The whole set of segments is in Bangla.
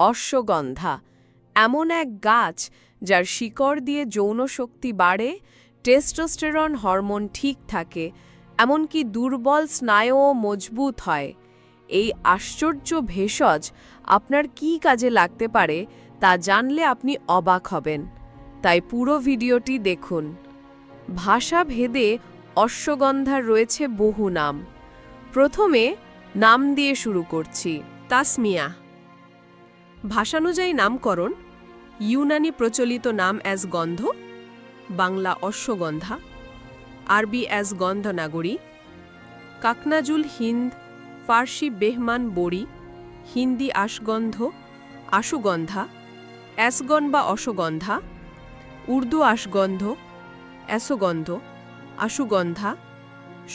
অশ্বগন্ধা, এমন এক গাছ যার শিকড় দিয়ে যৌন শক্তি বাড়ে, টেস্টোস্টেরন হরমোন ঠিক থাকে, এমনকি দুর্বল স্নায়ুও মজবুত হয়। এই আশ্চর্য ভেষজ আপনার কি কাজে লাগতে পারে তা জানলে আপনি অবাক হবেন। তাই পুরো ভিডিওটি দেখুন। ভাষা ভেদে অশ্বগন্ধার রয়েছে বহু নাম। প্রথমে নাম দিয়ে শুরু করছি, তাসমিয়া। ভাষানুযায়ী নামকরণ, ইউনানি প্রচলিত নাম অ্যাজ গন্ধ, বাংলা অশ্বগন্ধা, আরবি অ্যাজ গন্ধনাগরী, কাকনাজুল হিন্দ, ফার্সি বেহমান বড়ি, হিন্দি আশগন্ধ, আশুগন্ধা, অ্যাসগন বা অশ্বগন্ধা, উর্দু আশগন্ধ, অ্যাসগন্ধ, আশুগন্ধা,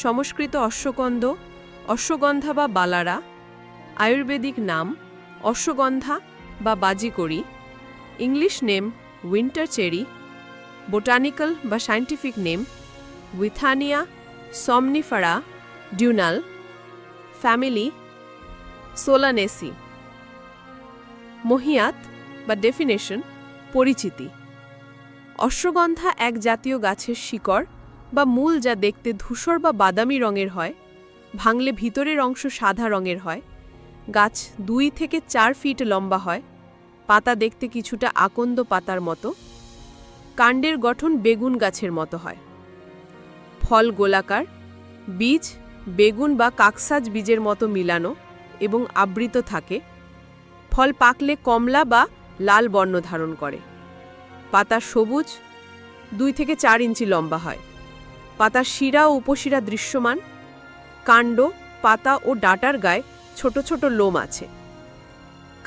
সংস্কৃত অশ্বগন্ধ অশ্বগন্ধা বা বালারা, আয়ুর্বেদিক নাম অশ্বগন্ধা বা বাজিকড়ি English name winter cherry botanical বা scientific name Withania somnifera Dunal family Solanaceae মহিয়াত বা ডেফিনেশন পরিচিতি। অশ্বগন্ধা এক জাতীয় গাছের শিকড় বা মূল যা দেখতে ধূসর বা বাদামি রঙের হয়, ভাঙলে ভিতরের অংশ সাদা রঙের হয়, গাছ দুই থেকে চার ফিট লম্বা হয় পাতা দেখতে কিছুটা আকন্দ পাতার মতো। কাণ্ডের গঠন বেগুন গাছের মতো হয়। ফল গোলাকার, বীজ, বেগুন বা কাকসাজ বীজের মতো মিলানো এবং আবৃত থাকে। ফল পাকলে কমলা বা লাল বর্ণ ধারণ করে। পাতা সবুজ, দুই থেকে চার ইঞ্চি লম্বা হয়। পাতার শিরা ও উপশিরা দৃশ্যমান। কাণ্ড, পাতা ও ডাটার গায়ে ছোট ছোট লোম আছে।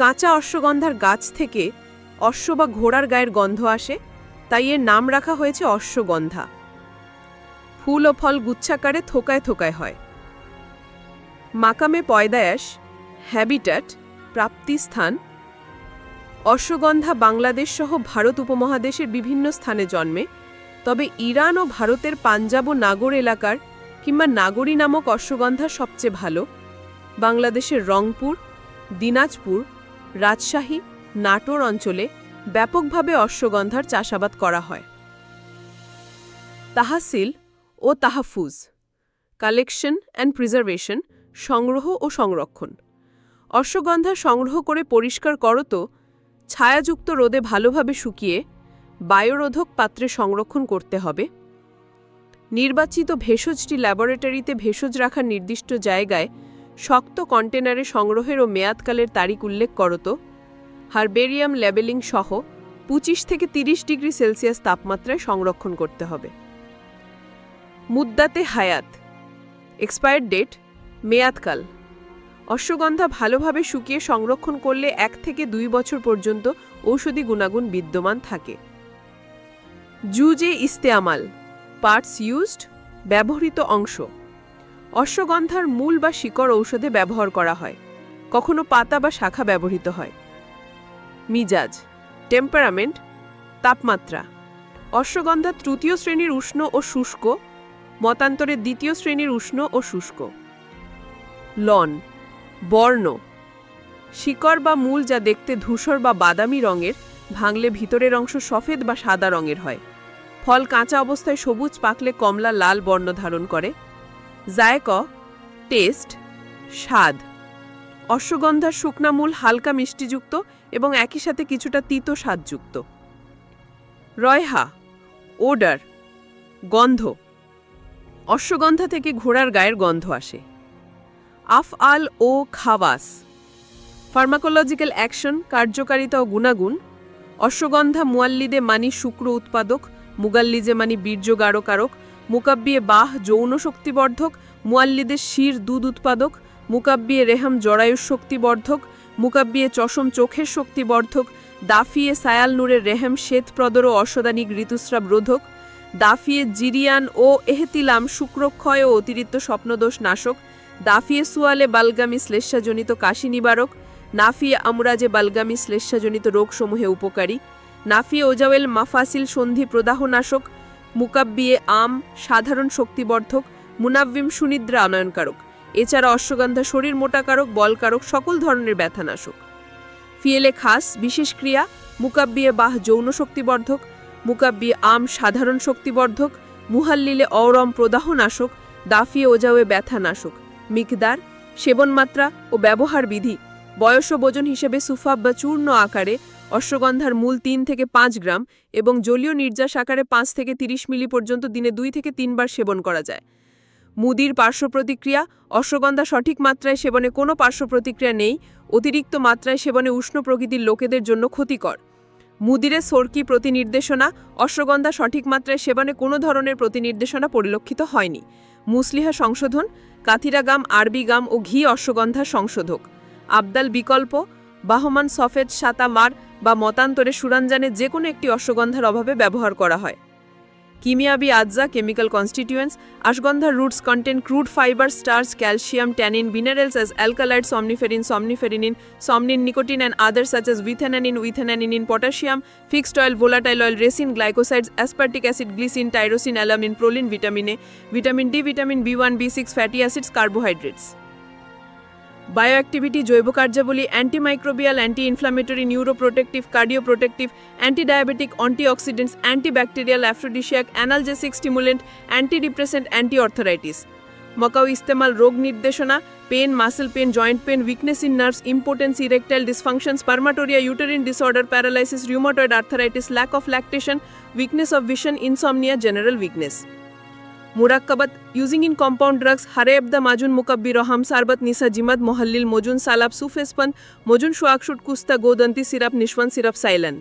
কাঁচা অশ্বগন্ধার গাছ থেকে অশ্ব বা ঘোড়ার গায়ের গন্ধ আসে, তাই এর নাম রাখা হয়েছে অশ্বগন্ধা। ফুল ও ফল গুচ্ছাকারে থোকায় থোকায় হয়। মাকামে পয়দায়াস, হ্যাবিট্যাট, প্রাপ্তিস্থান, অশ্বগন্ধা বাংলাদেশ সহ ভারত উপমহাদেশের বিভিন্ন স্থানে জন্মে, তবে ইরান ও ভারতের পাঞ্জাব ও নাগর এলাকার কিংবা নাগরী নামক অশ্বগন্ধা সবচেয়ে ভালো। বাংলাদেশের রংপুর, দিনাজপুর রাজশাহী, নাটোর অঞ্চলে ব্যাপকভাবে অশ্বগন্ধার চাষাবাদ করা হয়। তাহাসিল ও তাহাফুজ, কালেকশন অ্যান্ড প্রিজার্ভেশন, সংগ্রহ ও সংরক্ষণ। অশ্বগন্ধা সংগ্রহ করে পরিষ্কার করো তো, ছায়াযুক্ত রোদে ভালোভাবে শুকিয়ে বায়ুরোধক পাত্রে সংরক্ষণ করতে হবে। নির্বাচিত ভেষজটি ল্যাবরেটরিতে ভেষজ রাখার নির্দিষ্ট জায়গায় শক্ত কন্টেনারে সংগ্রহের ও মেয়াদকালের তারিখ উল্লেখ করত হারবেরিয়াম লেবেলিং সহ পঁচিশ থেকে ৩০ ডিগ্রি সেলসিয়াস তাপমাত্রায় সংরক্ষণ করতে হবে। মুদ্দাতে হায়াত। Expire date, মেয়াদকাল। অশ্বগন্ধা ভালোভাবে শুকিয়ে সংরক্ষণ করলে এক থেকে দুই বছর পর্যন্ত ঔষধি গুণাগুণ বিদ্যমান থাকে। জুজে ইস্তেয়ামাল, পার্টস ইউজড, ব্যবহৃত অংশ। অশ্বগন্ধার মূল বা শিকড় ঔষধে ব্যবহার করা হয়। কখনো পাতা বা শাখা ব্যবহৃত হয়। মিজাজ, টেম্পারামেন্ট, তাপমাত্রা। অশ্বগন্ধা তৃতীয় শ্রেণির উষ্ণ ও শুষ্ক, মতান্তরে দ্বিতীয় শ্রেণির উষ্ণ ও শুষ্ক। লন, বর্ণ। শিকড় বা মূল যা দেখতে ধূসর বা বাদামি রঙের, ভাঙলে ভিতরের অংশ সফেদ বা সাদা রঙের হয়। ফল কাঁচা অবস্থায় সবুজ পাকলে কমলা লাল বর্ণ ধারণ করে। জায়ক, টেস্ট, স্বাদ। অশ্বগন্ধার শুকনামূল হালকা মিষ্টিযুক্ত এবং একই সাথে কিছুটা তিতো স্বাদযুক্ত। রয়হা, ওডার, গন্ধ। অশ্বগন্ধা থেকে ঘোড়ার গায়ের গন্ধ আসে। আফআল ও খাওয়াস। ফার্মাকোলজিক্যাল অ্যাকশন, কার্যকারিতা ও গুণাগুণ। অশ্বগন্ধা মুয়াল্লিদে মানি শুক্র উৎপাদক, মুগাল্লিজে মানি বীর্য গাঢ়কারক মুকাব্বিয়ে বাহ, যৌন শক্তিবর্ধক, মুয়াল্লিদের শির দুধ উৎপাদক, মুকাব্বিয়ে রেহাম জরায়ুর শক্তিবর্ধক, মুকাব্বিয়ে চশম চোখের শক্তিবর্ধক, দাফিয়ে সায়াল নূরের রেহেম শ্বেত প্রদর ও অশ্বদানিক ঋতুস্রাব রোধক, দাফিয়ে জিরিয়ান ও এহতিলাম শুক্রক্ষয় ও অতিরিক্ত স্বপ্নদোষ নাশক, দাফিয়ে সুয়ালে বালগামি শ্লেষাজনিত কাশি নিবারক, নাফিয়ে আমরাজে বালগামি শ্লেষাজনিত রোগসমূহে উপকারী, নাফিয়ে ওজাওয়েল মাফাসিল সন্ধি প্রদাহনাশক মুকাব্বিয়ে আম, সাধারণ শক্তিবর্ধক, মুনাব্বিম সুনিদ্রা আনয়নকারক, এছাড়া অশ্বগন্ধা শরীর মোটাকারক, বলকারক, সকল ধরনের ব্যথানাশক। ফিয়েলে খাস, বিশেষ ক্রিয়া, মুকাব্বিয়ে বাহ যৌন শক্তিবর্ধক, মুকাব্বিয়ে আম, সাধারণ শক্তিবর্ধক, মুহাল্লিলে অরম প্রদাহনাশক, দাফিয়ে ওজাওয়ে ব্যথানাশক, মিকদার, সেবনমাত্রা ও ব্যবহার বিধি বয়স ও ওজন হিসেবে সুফাব বা চূর্ণ আকারে অশ্বগন্ধার মূল তিন থেকে পাঁচ গ্রাম এবং জলীয় নির্যাস আকারে পাঁচ থেকে তিরিশ মিলি পর্যন্ত দিনে দুই থেকে তিনবার সেবন করা যায়। মুদির পার্শ্ব প্রতিক্রিয়া, অশ্বগন্ধা সঠিক মাত্রায় সেবনে কোনো পার্শ্ব প্রতিক্রিয়া নেই, অতিরিক্ত মাত্রায় সেবনে উষ্ণ প্রকৃতির লোকেদের জন্য ক্ষতিকর। মুদিরে সরকি প্রতিনির্দেশনা, অশ্বগন্ধা সঠিক মাত্রায় সেবনে কোনো ধরনের প্রতিনির্দেশনা পরিলক্ষিত হয়নি। মুসলিহা সংশোধন কাথিরা গাম আরবি গাম ও ঘি অশ্বগন্ধা সংশোধক। আবদাল বিকল্প, বাহমান সফেদ সাতামার বা মতান্তরে সুরাঞ্জানে যে কোনো একটি অশ্বগন্ধার অভাবে ব্যবহার করা হয়। কিমিয়াবি আজ্জা, chemical constituents আশগন্ধার roots content, crude fibre, starch, calcium, tannin, minerals ash alkaloid, somniferin, somniferinine, somnine nicotine and other such as withananine withananine potassium, fixed oil, volatile oil, resin, glycosides, aspartic acid, glycine, tyrosine, alanine, proline, vitamin A, vitamin D, vitamin B one, B six, fatty acids, carbohydrates. Bioactivity জৈব কার্যাবলী antimicrobial anti inflammatory neuroprotective cardioprotective antidiabetic antioxidants antibacterial aphrodisiac analgesic stimulant anti depressant anti arthritis মকাও ইস্তেমাল, রোগ নির্দেশনা pain muscle pain joint pain weakness in nerves impotence erectile dysfunction spermatorrhoea uterine disorder paralysis rheumatoid arthritis lack of lactation weakness of vision insomnia general weakness मुरक्कबत using in compound drugs हरे अब्दा माजून मुकब्बिर हम सारबत निसा जिमद मोहल्लिल मोजून सालाब सुफेस्पन मोजून शुआकशुट कुस्ता गोदंती सिरप निश्वन सिरप साइलन